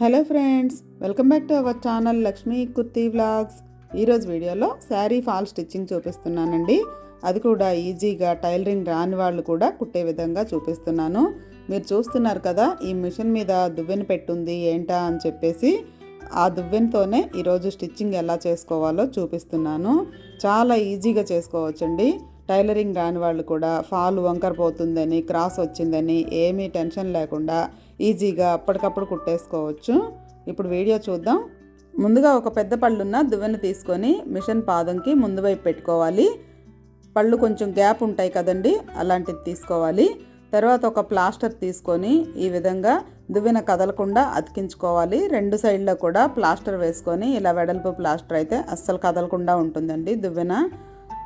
Hello friends welcome back to our channel Lakshmi Kurti vlogs. ఈరోజు వీడియోలో sari fall stitching చూపిస్తున్నానండి. అది కూడా ఈజీగా టైలరింగ్ రాని వాళ్ళు కూడా కుట్టే విధంగా చూపిస్తున్నాను. మీరు చూస్తున్నారు కదా ఈ మిషన్ మీద దువ్వెన పెట్టుంది ఏంటా అని చెప్పేసి ఆ దువ్వెనతోనే ఈరోజు స్టిచ్చింగ్ ఎలా చేసుకోవాలో చూపిస్తున్నాను. చాలా ఈజీగా చేసుకోవచ్చండి. టైలరింగ్ రాని వాళ్ళు కూడా ఫాల్ వంకర పోతుందని క్రాస్ వచ్చిందని ఏమీ టెన్షన్ లేకుండా ఈజీగా అప్పటికప్పుడు కుట్టేసుకోవచ్చు. ఇప్పుడు వీడియో చూద్దాం. ముందుగా ఒక పెద్ద పళ్ళున్న దువ్వెన తీసుకొని మిషన్ పాదంకి ముందు వైపు పెట్టుకోవాలి. పళ్ళు కొంచెం గ్యాప్ ఉంటాయి కదండి అలాంటిది తీసుకోవాలి. తర్వాత ఒక ప్లాస్టర్ తీసుకొని ఈ విధంగా దువ్వెన కదలకుండా అతికించుకోవాలి. రెండు సైడ్లో కూడా ప్లాస్టర్ వేసుకొని ఇలా వెడల్పు ప్లాస్టర్ అయితే అస్సలు కదలకుండా ఉంటుందండి దువ్వెన.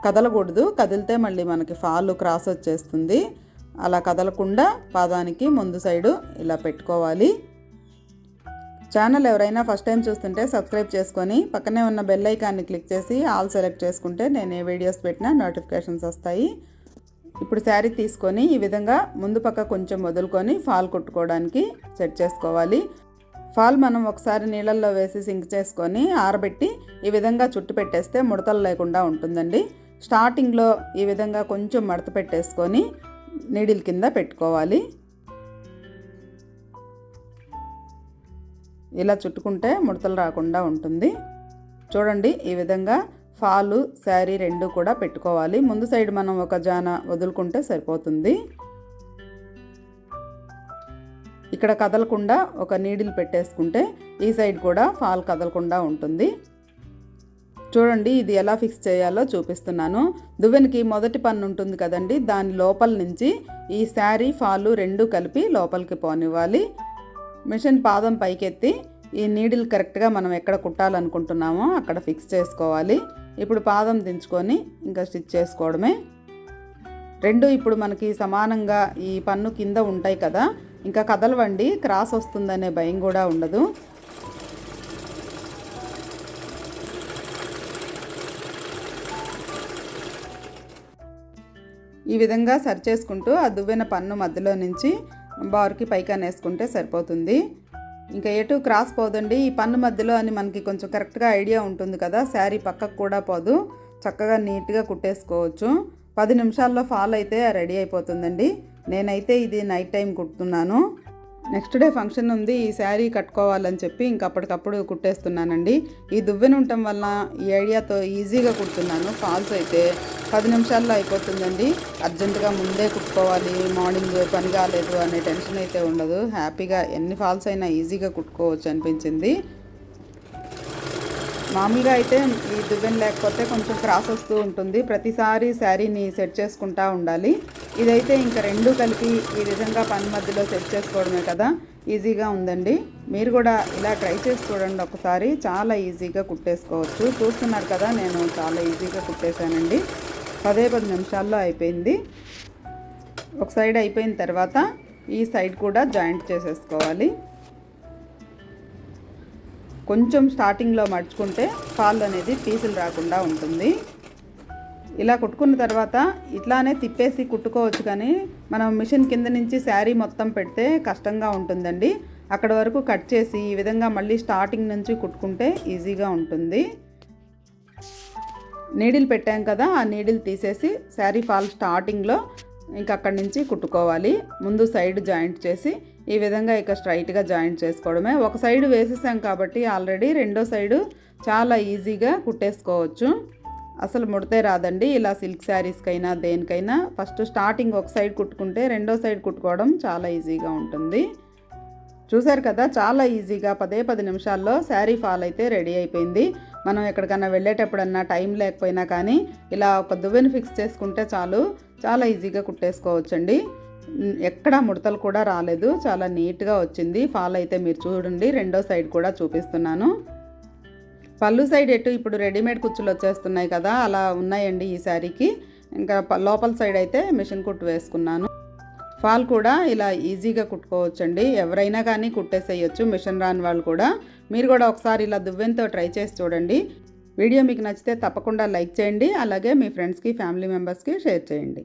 కదలకూడదు. కదిలితే మళ్ళీ మనకి ఫాల్ క్రాస్ వచ్చేస్తుంది. అలా కదలకుండా పాదానికి ముందు సైడు ఇలా పెట్టుకోవాలి. ఛానల్ ఎవరైనా ఫస్ట్ టైం చూస్తుంటే సబ్స్క్రైబ్ చేసుకొని పక్కనే ఉన్న బెల్ ఐకాన్ని క్లిక్ చేసి ఆల్ సెలెక్ట్ చేసుకుంటే నేను ఏ వీడియోస్ పెట్టినా నోటిఫికేషన్స్ వస్తాయి. ఇప్పుడు శారీ తీసుకొని ఈ విధంగా ముందు పక్క కొంచెం వదులుకొని ఫాల్ కుట్టుకోవడానికి సెట్ చేసుకోవాలి. ఫాల్ మనం ఒకసారి నీళ్ళల్లో వేసి సింక్ చేసుకొని ఆరబెట్టి ఈ విధంగా చుట్టు పెట్టేస్తే ముడతలు లేకుండా ఉంటుందండి. స్టార్టింగ్లో ఈ విధంగా కొంచెం మడత పెట్టేసుకొని నీడిల్ కింద పెట్టుకోవాలి. ఇలా చుట్టుకుంటే ముడతలు రాకుండా ఉంటుంది. చూడండి ఈ విధంగా ఫాలు శారీ రెండు కూడా పెట్టుకోవాలి. ముందు సైడ్ మనం ఒక జాన వదులుకుంటే సరిపోతుంది. ఇక్కడ కదలకుండా ఒక నీడిల్ పెట్టేసుకుంటే ఈ సైడ్ కూడా ఫాల్ కదలకుండా ఉంటుంది. చూడండి ఇది ఎలా ఫిక్స్ చేయాలో చూపిస్తున్నాను. దువ్వెనకి మొదటి పన్ను ఉంటుంది కదండి దాని లోపల నుంచి ఈ శారీ ఫాలు రెండు కలిపి లోపలికి పోనివ్వాలి. మిషన్ పాదం పైకెత్తి ఈ నీడిల్ కరెక్ట్గా మనం ఎక్కడ కుట్టాలనుకుంటున్నామో అక్కడ ఫిక్స్ చేసుకోవాలి. ఇప్పుడు పాదం దించుకొని ఇంకా స్టిచ్ చేసుకోవడమే. రెండు ఇప్పుడు మనకి సమానంగా ఈ పన్ను కింద ఉంటాయి కదా ఇంకా కదలవండి క్రాస్ వస్తుందనే భయం కూడా ఉండదు. ఈ విధంగా సరి చేసుకుంటూ ఆ దువ్వెన పన్ను మధ్యలో నుంచి బార్కి పైకాన్ వేసుకుంటే సరిపోతుంది. ఇంకా ఎటు క్రాస్ పోదండి. ఈ పన్ను మధ్యలో అని మనకి కొంచెం కరెక్ట్గా ఐడియా ఉంటుంది కదా. శారీ పక్కకు కూడా పోదు. చక్కగా నీట్గా కుట్టేసుకోవచ్చు. పది నిమిషాల్లో ఫాల్ అయితే రెడీ అయిపోతుందండి. నేనైతే ఇది నైట్ టైం కుడుతున్నాను. నెక్స్ట్ డే ఫంక్షన్ ఉంది ఈ శారీ కట్టుకోవాలని చెప్పి ఇంక అప్పటికప్పుడు కుట్టేస్తున్నానండి. ఈ దువ్వెన ఉండటం వల్ల ఈ ఐడియాతో ఈజీగా కుడుతున్నాను. ఫాల్స్ అయితే పది నిమిషాల్లో అయిపోతుందండి. అర్జెంటుగా ముందే కుట్టుకోవాలి మార్నింగ్ పని కాలేదు అనే టెన్షన్ అయితే ఉండదు. హ్యాపీగా ఎన్ని ఫాల్స్ అయినా ఈజీగా కుట్టుకోవచ్చు అనిపించింది. మామూలుగా అయితే ఈ దువ్వెన లేకపోతే కొంచెం క్రాస్ వస్తూ ఉంటుంది. ప్రతిసారి శారీని సెట్ చేసుకుంటా ఉండాలి. ఇదైతే ఇంకా రెండు కలిపి ఈ విధంగా పని మధ్యలో సెట్ చేసుకోవడమే కదా. ఈజీగా ఉందండి. మీరు కూడా ఇలా ట్రై చేసి చూడండి ఒకసారి. చాలా ఈజీగా కుట్టేసుకోవచ్చు. చూస్తున్నారు కదా నేను చాలా ఈజీగా కుట్టేశానండి. పదే పది నిమిషాల్లో అయిపోయింది. ఒక సైడ్ అయిపోయిన తర్వాత ఈ సైడ్ కూడా జాయింట్ చేసేసుకోవాలి. కొంచెం స్టార్టింగ్లో మడుచుకుంటే ఫాల్ అనేది పీసులు రాకుండా ఉంటుంది. ఇలా కుట్టుకున్న తర్వాత ఇట్లానే తిప్పేసి కుట్టుకోవచ్చు కానీ మనం మిషన్ కింద నుంచి శారీ మొత్తం పెడితే కష్టంగా ఉంటుందండి. అక్కడ వరకు కట్ చేసి ఈ విధంగా మళ్ళీ స్టార్టింగ్ నుంచి కుట్టుకుంటే ఈజీగా ఉంటుంది. నీడిల్ పెట్టాం కదా ఆ నీడిల్ తీసేసి శారీ ఫాల్ స్టార్టింగ్లో ఇంకా అక్కడి నుంచి కుట్టుకోవాలి. ముందు సైడ్ జాయింట్ చేసి ఈ విధంగా ఇక స్ట్రైట్గా జాయింట్ చేసుకోవడమే. ఒక సైడ్ వేసేసాం కాబట్టి ఆల్రెడీ రెండో సైడు చాలా ఈజీగా కుట్టేసుకోవచ్చు. అసలు ముడితే రాదండి. ఇలా సిల్క్ శారీస్కైనా దేనికైనా ఫస్ట్ స్టార్టింగ్ ఒక సైడ్ కుట్టుకుంటే రెండో సైడ్ కుట్టుకోవడం చాలా ఈజీగా ఉంటుంది. చూసారు కదా చాలా ఈజీగా పదే పది నిమిషాల్లో శారీ ఫాల్ అయితే రెడీ అయిపోయింది. మనం ఎక్కడికైనా వెళ్ళేటప్పుడన్నా టైం లేకపోయినా కానీ ఇలా ఒక దువ్వెని ఫిక్స్ చేసుకుంటే చాలు. చాలా ఈజీగా కుట్టేసుకోవచ్చండి. ఎక్కడ ముడతలు కూడా రాలేదు. చాలా నీట్గా వచ్చింది. ఫాల్ అయితే మీరు చూడండి. రెండో సైడ్ కూడా చూపిస్తున్నాను. పళ్ళు సైడ్ ఎటు ఇప్పుడు రెడీమేడ్ కుచ్చులు వచ్చేస్తున్నాయి కదా అలా ఉన్నాయండి ఈ శారీకి. ఇంకా లోపల సైడ్ అయితే మిషన్ కుట్టు వేసుకున్నాను. ఫాల్ కూడా ఇలా ఈజీగా కుట్టుకోవచ్చండి. ఎవరైనా కానీ కుట్టేసేయచ్చు. మిషన్ రాని వాళ్ళు కూడా. మీరు కూడా ఒకసారి ఇలా దువ్వెంతో ట్రై చేసి చూడండి. వీడియో మీకు నచ్చితే తప్పకుండా లైక్ చేయండి అలాగే మీ ఫ్రెండ్స్కి ఫ్యామిలీ మెంబర్స్కి షేర్ చేయండి.